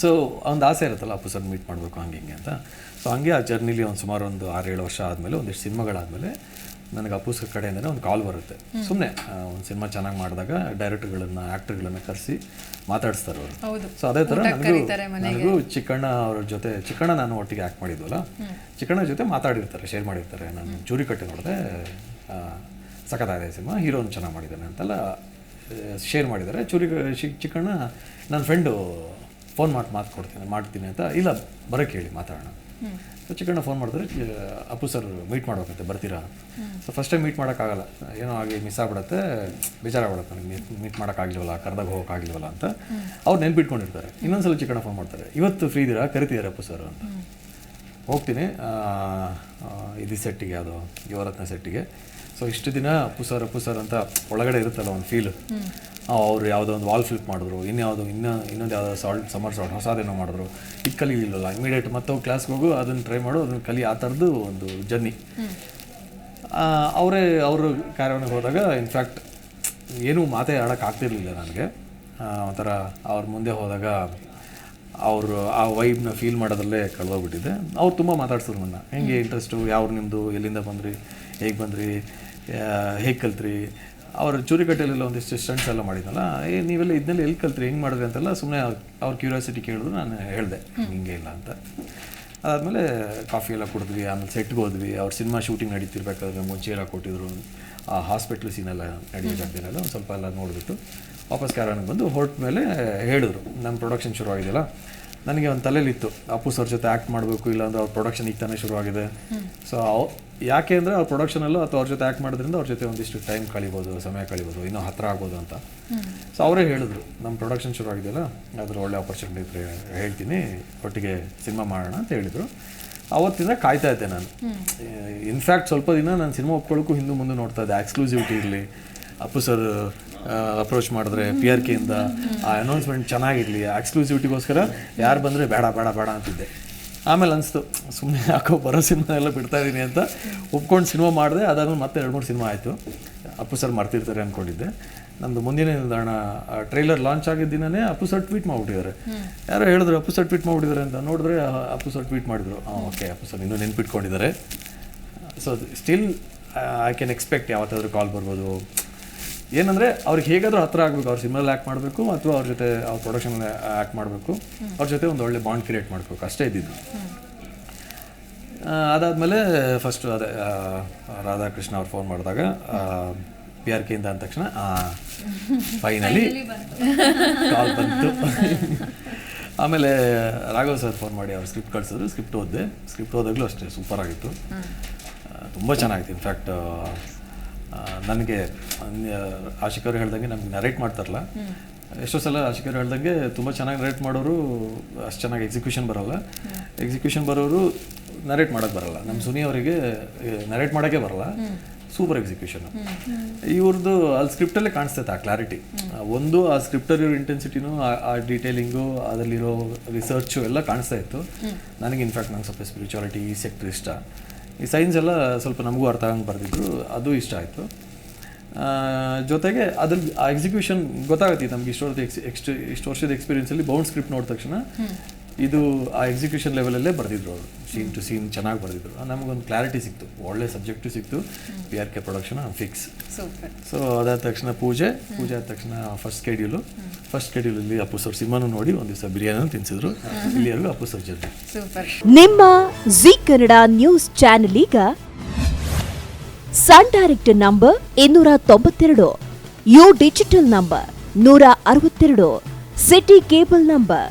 So ಒಂದು ಆಸೆ ಇರುತ್ತಲ್ಲ ಅಪ್ಪು ಸರ್ ಮೀಟ್ ಮಾಡಬೇಕು ಹಂಗೆ ಹಿಂಗೆ ಅಂತ. ಸೊ ಹಂಗೆ ಆ ಜರ್ನಿಲಿ ಒಂದು ಸುಮಾರು ಒಂದು ಆರು ಏಳು ವರ್ಷ ಆದಮೇಲೆ ಒಂದಿಷ್ಟು ಸಿನಿಮಾಗಳಾದಮೇಲೆ ನನಗೆ ಅಪ್ಪು ಸರ್ ಕಡೆಯಿಂದನೇ ಒಂದು ಕಾಲ್ ಬರುತ್ತೆ. ಸುಮ್ಮನೆ ಒಂದು ಸಿನಿಮಾ ಚೆನ್ನಾಗಿ ಮಾಡಿದಾಗ ಡೈರೆಕ್ಟರ್ಗಳನ್ನು ಆ್ಯಕ್ಟರ್ಗಳನ್ನು ಕರೆಸಿ ಮಾತಾಡಿಸ್ತಾರೆ ಅವರು. ಸೊ ಅದೇ ಥರ ನನಗೂ ನನಗೂ ಚಿಕ್ಕಣ್ಣ ಅವ್ರ ಜೊತೆ ಚಿಕ್ಕಣ್ಣ ನಾನು ಒಟ್ಟಿಗೆ ಆ್ಯಕ್ಟ್ ಮಾಡಿದ್ವಲ್ಲ ಚಿಕ್ಕಣ್ಣ ಜೊತೆ ಮಾತಾಡಿರ್ತಾರೆ ಶೇರ್ ಮಾಡಿರ್ತಾರೆ. ನಾನು ಚೂರಿ ಕಟ್ಟಿ ನೋಡಿದೆ ಸಖತ್ತಾಗಿದೆ ಸಿನಿಮಾ ಹೀರೋನ್ ಚೆನ್ನಾಗಿ ಮಾಡಿದ್ದಾನೆ ಅಂತೆಲ್ಲ ಶೇರ್ ಮಾಡಿದ್ದಾರೆ. ಚೂರಿ ಚಿಕ್ಕಣ್ಣ ನನ್ನ ಫ್ರೆಂಡು ಫೋನ್ ಮಾಡಿ ಮಾತು ಕೊಡ್ತೀನಿ ಮಾಡ್ತೀನಿ ಅಂತ ಇಲ್ಲ ಬರೋಕ್ಕೆ ಹೇಳಿ ಮಾತಾಡೋಣ. ಸೊ ಚಿಕ್ಕಣ್ಣ ಫೋನ್ ಮಾಡಿದ್ರೆ ಅಪ್ಪು ಸರ್ ಮೀಟ್ ಮಾಡ್ಬೇಕಂತೆ ಬರ್ತೀರಾ? ಸೊ ಫಸ್ಟ್ ಟೈಮ್ ಮೀಟ್ ಮಾಡೋಕ್ಕಾಗಲ್ಲ. ಏನೋ ಆಗಿ ಮಿಸ್ ಆಗ್ಬಿಡತ್ತೆ ಬೇಜಾರಾಗ್ಬಿಡತ್ತೆ ನನಗೆ ಮೀಟ್ ಮೀಟ್ ಮಾಡೋಕ್ಕಾಗಲಿವಲ್ಲ ಕರೆದಾಗ ಹೋಗೋಕ್ಕಾಗಲಿವಲ್ಲ ಅಂತ. ಅವ್ರು ನೆನ್ಪಿಟ್ಕೊಂಡಿರ್ತಾರೆ. ಇನ್ನೊಂದ್ಸಲ ಚಿಕ್ಕಣ್ಣ ಫೋನ್ ಮಾಡ್ತಾರೆ ಇವತ್ತು ಫ್ರೀ ಇದ್ದೀರಾ? ಕರಿತಿದ್ದಾರೆ ಅಪ್ಪು ಸರ್ ಅಂತ. ಹೋಗ್ತೀನಿ ಇದು ಸೆಟ್ಟಿಗೆ ಅದು ಯುವರತ್ನ ಸೆಟ್ಟಿಗೆ. ಸೊ ಇಷ್ಟು ದಿನ ಅಪ್ಪು ಸರ್ ಅಪ್ಪು ಸರ್ ಅಂತ ಒಳಗಡೆ ಇರುತ್ತಲ್ಲ ಒಂದು ಫೀಲು ಅವ್ರು ಯಾವುದೋ ಒಂದು ವಾಲ್ ಫ್ಲಿಪ್ ಮಾಡಿದ್ರು ಇನ್ಯಾವುದೋ ಇನ್ನೂ ಇನ್ನೊಂದು ಯಾವುದೋ ಸಾಲ್ಟ್ ಸಮರ್ ಸಾಲ್ಟ್ ಹೊಸದೇನೋ ಮಾಡಿದ್ರು ಇದು ಕಲೀಲಿಲ್ಲ ಇಮಿಡಿಯೇಟ್ ಮತ್ತೆ ಕ್ಲಾಸ್ಗೆ ಹೋಗು ಅದನ್ನು ಟ್ರೈ ಮಾಡು ಅದನ್ನು ಕಲಿ ಆ ಥರದ್ದು ಒಂದು ಜರ್ನಿ ಅವರೇ ಅವರು ಕಾರ್ಯವನ್ನು ಹೋದಾಗ ಇನ್ಫ್ಯಾಕ್ಟ್ ಏನೂ ಮಾತೇ ಆಡೋಕ್ಕಾಗ್ತಿರಲಿಲ್ಲ ನನಗೆ. ಆ, ಒಂಥರ ಅವ್ರ ಮುಂದೆ ಹೋದಾಗ ಅವರು ಆ ವೈಬ್ನ ಫೀಲ್ ಮಾಡೋದ್ರಲ್ಲೇ ಕಳೆದೋಗ್ಬಿಟ್ಟಿದ್ದೆ ಅವ್ರು ತುಂಬ ಮಾತಾಡ್ಸಿದ್ರು ನನ್ನ ಹೆಂಗೆ ಇಂಟ್ರೆಸ್ಟು ಯಾವ್ರು ನಿಮ್ಮದು ಎಲ್ಲಿಂದ ಬಂದ್ರಿ? ಹೇಗೆ ಬಂದ್ರಿ? ಹೇಗೆ ಕಲ್ತ್ರಿ? ಅವ್ರ ಚೂರಿಕಟ್ಟೆಲೆಲ್ಲ ಒಂದಿಷ್ಟು ಸ್ಟಂಟ್ಸ್ ಎಲ್ಲ ಮಾಡಿದ್ನಲ್ಲ ಏ ನೀವೆಲ್ಲ ಇದನ್ನೆಲ್ಲ ಎಲ್ಲಿ ಕಲ್ತ್ರಿ ಹೆಂಗೆ ಮಾಡಿದ್ರಿ ಅಂತೆಲ್ಲ ಸುಮ್ಮನೆ ಅವ್ರ ಕ್ಯೂರಿಯಾಸಿಟಿ ಕೇಳಿದ್ರು ನಾನು ಹೇಳಿದೆ ಹಿಂಗೆ ಇಲ್ಲ ಅಂತ. ಅದಾದಮೇಲೆ ಕಾಫಿ ಎಲ್ಲ ಕುಡಿದ್ವಿ ಆಮೇಲೆ ಸೆಟ್ಗೆ ಹೋದ್ವಿ ಅವ್ರ ಸಿನಿಮಾ ಶೂಟಿಂಗ್ ನಡೀತಿರ್ಬೇಕಾದ್ರೆ ಮುಂಚೆ ಎಲ್ಲ ಕೊಟ್ಟಿದ್ರು. ಆ ಹಾಸ್ಪಿಟ್ಲ್ ಸೀನೆಲ್ಲ ನಡೆಯೋ ಜಾಗದಲ್ಲೆಲ್ಲ ಒಂದು ಸ್ವಲ್ಪ ಎಲ್ಲ ನೋಡಿಬಿಟ್ಟು ವಾಪಸ್ ಕ್ಯಾರನ್ಗೆ ಬಂದು ಹೊರಟ ಮೇಲೆ ಹೇಳಿದ್ರು ನಮ್ಮ ಪ್ರೊಡಕ್ಷನ್ ಶುರು ಆಗಿದೆಯಲ್ಲ ನನಗೆ ಒಂದು ತಲೆಯಲ್ಲಿತ್ತು ಅಪ್ಪು ಸರ್ ಜೊತೆ ಆ್ಯಕ್ಟ್ ಮಾಡಬೇಕು ಇಲ್ಲಾಂದ್ರೆ ಅವ್ರ ಪ್ರೊಡಕ್ಷನ್ ಈಗ ತಾನೇ ಶುರುವಾಗಿದೆ. ಸೊ ಅವ್ ಯಾಕೆ ಅಂದರೆ ಅವ್ರ ಪ್ರೊಡಕ್ಷನಲ್ಲೂ ಅಥವಾ ಅವ್ರ ಜೊತೆ ಆ್ಯಕ್ಟ್ ಮಾಡೋದ್ರಿಂದ ಅವ್ರ ಜೊತೆ ಒಂದಿಷ್ಟು ಟೈಮ್ ಕಳಿಬೋದು ಸಮಯ ಕಳಿಬೋದು ಇನ್ನೂ ಹತ್ತಿರ ಆಗ್ಬೋದು ಅಂತ. ಸೊ ಅವರೇ ಹೇಳಿದ್ರು ನಮ್ಮ ಪ್ರೊಡಕ್ಷನ್ ಶುರು ಆಗಿದೆಯಲ್ಲ ಅದ್ರ ಒಳ್ಳೆ ಆಪರ್ಚುನಿಟಿ ಇದ್ರೆ ಹೇಳ್ತೀನಿ ಒಟ್ಟಿಗೆ ಸಿನಿಮಾ ಮಾಡೋಣ ಅಂತ ಹೇಳಿದರು. ಅವತ್ತಿಂದ ಕಾಯ್ತಾ ಇದ್ದೆ ನಾನು. ಇನ್ಫ್ಯಾಕ್ಟ್ ಸ್ವಲ್ಪ ದಿನ ನಾನು ಸಿನಿಮಾ ಒಪ್ಕೊಳ್ಳೋಕ್ಕೂ ಹಿಂದೆ ಮುಂದೆ ನೋಡ್ತಾ ಇದ್ದೆ. ಎಕ್ಸ್ಕ್ಲೂಸಿವಿಟಿ ಇರಲಿ ಅಪ್ಪು ಸರ್ ಅಪ್ರೋಚ್ ಮಾಡಿದ್ರೆ ಪಿ ಆರ್ ಕೆಯಿಂದ ಆ ಅನೌನ್ಸ್ಮೆಂಟ್ ಚೆನ್ನಾಗಿರಲಿ ಎಕ್ಸ್ಕ್ಲೂಸಿವಿಟಿಗೋಸ್ಕರ ಯಾರು ಬಂದರೆ ಬೇಡ ಬೇಡ ಬೇಡ ಅಂತಿದ್ದೆ. ಆಮೇಲೆ ಅನಿಸ್ತು ಸುಮ್ಮನೆ ಯಾಕೋ ಬರೋ ಸಿನಿಮಾ ಎಲ್ಲ ಬಿಡ್ತಾ ಇದ್ದೀನಿ ಅಂತ ಒಪ್ಕೊಂಡು ಸಿನಿಮಾ ಮಾಡಿದೆ ಅದಾದ್ಮೇಲೆ ಮತ್ತೆ ಎರಡು ಮೂರು ಸಿನಿಮಾ ಆಯಿತು. ಅಪ್ಪು ಸರ್ ಮಾಡ್ತಿರ್ತಾರೆ ಅಂದ್ಕೊಂಡಿದ್ದೆ ನಮ್ಮದು ಮುಂದಿನ ನಿಲ್ದಾಣ ಟ್ರೈಲರ್ ಲಾಂಚ್ ಆಗಿದ್ದ ದಿನನೇ ಅಪ್ಪು ಸರ್ ಟ್ವೀಟ್ ಮಾಡಿಬಿಟ್ಟಿದ್ದಾರೆ. ಯಾರೋ ಹೇಳಿದ್ರು ಅಪ್ಪು ಸರ್ ಟ್ವೀಟ್ ಮಾಡಿಬಿಟ್ಟಿದ್ದಾರೆ ಅಂತ. ನೋಡಿದ್ರೆ ಅಪ್ಪು ಸರ್ ಟ್ವೀಟ್ ಮಾಡಿದ್ರು. ಹಾಂ ಓಕೆ ಅಪ್ಪು ಸರ್ ಇನ್ನೂ ನೆನ್ಪಿಟ್ಕೊಂಡಿದ್ದಾರೆ. So still I can expect ಯಾವತ್ತಾದ್ರೂ ಕಾಲ್ ಬರ್ಬೋದು. ಏನಂದರೆ ಅವ್ರಿಗೆ ಹೇಗಾದರೂ ಹತ್ರ ಆಗಬೇಕು ಅವ್ರ ಸಿನಿಮಲ್ಲಿ ಆ್ಯಕ್ಟ್ ಮಾಡಬೇಕು ಅಥವಾ ಅವ್ರ ಜೊತೆ ಅವ್ರ ಪ್ರೊಡಕ್ಷನ್ ಆ್ಯಕ್ಟ್ ಮಾಡಬೇಕು. ಅವ್ರ ಜೊತೆ ಒಂದು ಒಳ್ಳೆ ಬಾಂಡ್ ಕ್ರಿಯೇಟ್ ಮಾಡಬೇಕು ಅಷ್ಟೇ ಇದ್ದಿದ್ದು. ಅದಾದಮೇಲೆ ಫಸ್ಟು ಅದೇ ರಾಧಾಕೃಷ್ಣ ಅವ್ರು ಫೋನ್ ಮಾಡಿದಾಗ ಪಿ ಆರ್ ಕೆಯಿಂದ ಅಂದ ತಕ್ಷಣ ಫೈನಲಿ ಕಾಲ್ ಬಂತು. ಆಮೇಲೆ ರಾಘವ್ ಸರ್ ಫೋನ್ ಮಾಡಿ ಅವ್ರು ಸ್ಕ್ರಿಪ್ಟ್ ಕಳಿಸಿದ್ರು ಸ್ಕ್ರಿಪ್ಟ್ ಓದ್ದೆ. ಸ್ಕ್ರಿಪ್ಟ್ ಓದಾಗಲೂ ಅಷ್ಟೇ ಸೂಪರ್ ಆಗಿತ್ತು. ತುಂಬ ಚೆನ್ನಾಗಿತ್ತು. ಇನ್ಫ್ಯಾಕ್ಟ್ ನನಗೆ ಆಶಿಕರು ಹೇಳ್ದಂಗೆ ನಮ್ಗೆ ನರೇಟ್ ಮಾಡ್ತಾರಲ್ಲ. ಎಷ್ಟೋ ಸಲ ಆಶಿಕರು ಹೇಳ್ದಂಗೆ ತುಂಬ ಚೆನ್ನಾಗಿ ನರೇಟ್ ಮಾಡೋರು ಅಷ್ಟು ಚೆನ್ನಾಗಿ ಎಕ್ಸಿಕ್ಯೂಷನ್ ಬರೋಲ್ಲ. ಎಕ್ಸಿಕ್ಯೂಷನ್ ಬರೋರು ನರೇಟ್ ಮಾಡೋಕ್ಕೆ ಬರಲ್ಲ. ನಮ್ಮ ಸುನಿ ಅವರಿಗೆ ನರೇಟ್ ಮಾಡೋಕ್ಕೆ ಬರಲ್ಲ. ಸೂಪರ್ ಎಕ್ಸಿಕ್ಯೂಷನ್ ಇವ್ರದ್ದು ಅಲ್ಲಿ ಸ್ಕ್ರಿಪ್ಟಲ್ಲೇ ಕಾಣಿಸ್ತೈತೆ ಆ ಕ್ಲಾರಿಟಿ ಒಂದು ಆ ಸ್ಕ್ರಿಪ್ಟರ್ ಸ್ಕ್ರಿಪ್ಟಲ್ಲಿರೋ ಇಂಟೆನ್ಸಿಟಿನೂ ಆ ಡೀಟೇಲಿಂಗು ಅದರಲ್ಲಿರೋ ರಿಸರ್ಚು ಎಲ್ಲ ಕಾಣಿಸ್ತಾ ಇತ್ತು. ನನಗೆ ಇನ್ಫ್ಯಾಕ್ಟ್ ನಂಗೆ ಸ್ವಲ್ಪ ಸ್ಪಿರಿಚುವಾಲಿಟಿ ಈ ಸೆಕ್ಟರ್ ಇಷ್ಟ. ಈ ಸೈನ್ಸ್ ಎಲ್ಲ ಸ್ವಲ್ಪ ನಮಗೂ ಅರ್ಥ ಆಗಂಗೆ ಬರ್ತಿದ್ರು ಅದು ಇಷ್ಟ ಆಯಿತು. ಜೊತೆಗೆ ಅದ್ರ ಎಕ್ಸಿಕ್ಯೂಷನ್ ಗೊತ್ತಾಗುತ್ತೆ ನಮ್ಗೆ ಇಷ್ಟೊಂದು ಎಕ್ಸ್ ಎಕ್ಸ್ಟ್ ಇಷ್ಟು ವರ್ಷದ ಎಕ್ಸ್ಪೀರಿಯನ್ಸಲ್ಲಿ ಬೌಂಡ್ ಸ್ಕ್ರಿಪ್ಟ್ ನೋಡಿದ ತಕ್ಷಣ. ಇದು ಆ ಎಕ್ಸಿಕ್ಯೂಷನ್ ಲೆವೆಲಲ್ಲೇ ಬರೆದಿದ್ರು ಅವರು. ಸೀನ್ ಟು ಸೀನ್ ಚೆನ್ನಾಗಿ ಬರೆದಿದ್ರು. ನಮಗೊಂದು ಕ್ಲಾರಿಟಿ ಸಿಕ್ತು. ಒಳ್ಳೆ ಸಬ್ಜೆಕ್ಟು ಸಿಕ್ತು. P R K production fix super so ಅದಾದ ತಕ್ಷಣ ಪೂಜೆ. ಪೂಜೆ ಆದ ತಕ್ಷಣ ಫಸ್ಟ್ ಸ್ಕೆಡ್ಯೂಲು ಫಸ್ಟ್ ಸ್ಕೆಡ್ಯೂಲಲ್ಲಿ ಅಪ್ಪು ಸರ್ ಸಿನಿಮಾನು ನೋಡಿ ಒಂದು ದಿವಸ ಬಿರಿಯಾನಿ ತಿನ್ಸಿದ್ರು. ಇಲ್ಲಿಯಲ್ಲೂ ಅಪ್ಪು ಸರ್ ಜೊತೆ. ಸೂಪರ್ ನಿಮ್ಮ ಜಿ ಕನ್ನಡ ನ್ಯೂಸ್ ಚಾನೆಲ್ ಈಗ ಸನ್ ಡೈರೆಕ್ಟ್ ನಂಬರ್ ಇನ್ನೂರ ತೊಂಬತ್ತೆರಡು ಯು ಡಿಜಿಟಲ್ ನಂಬರ್ ನೂರ ಅರವತ್ತೆರಡು ಸಿಟಿ ಕೇಬಲ್ ನಂಬರ್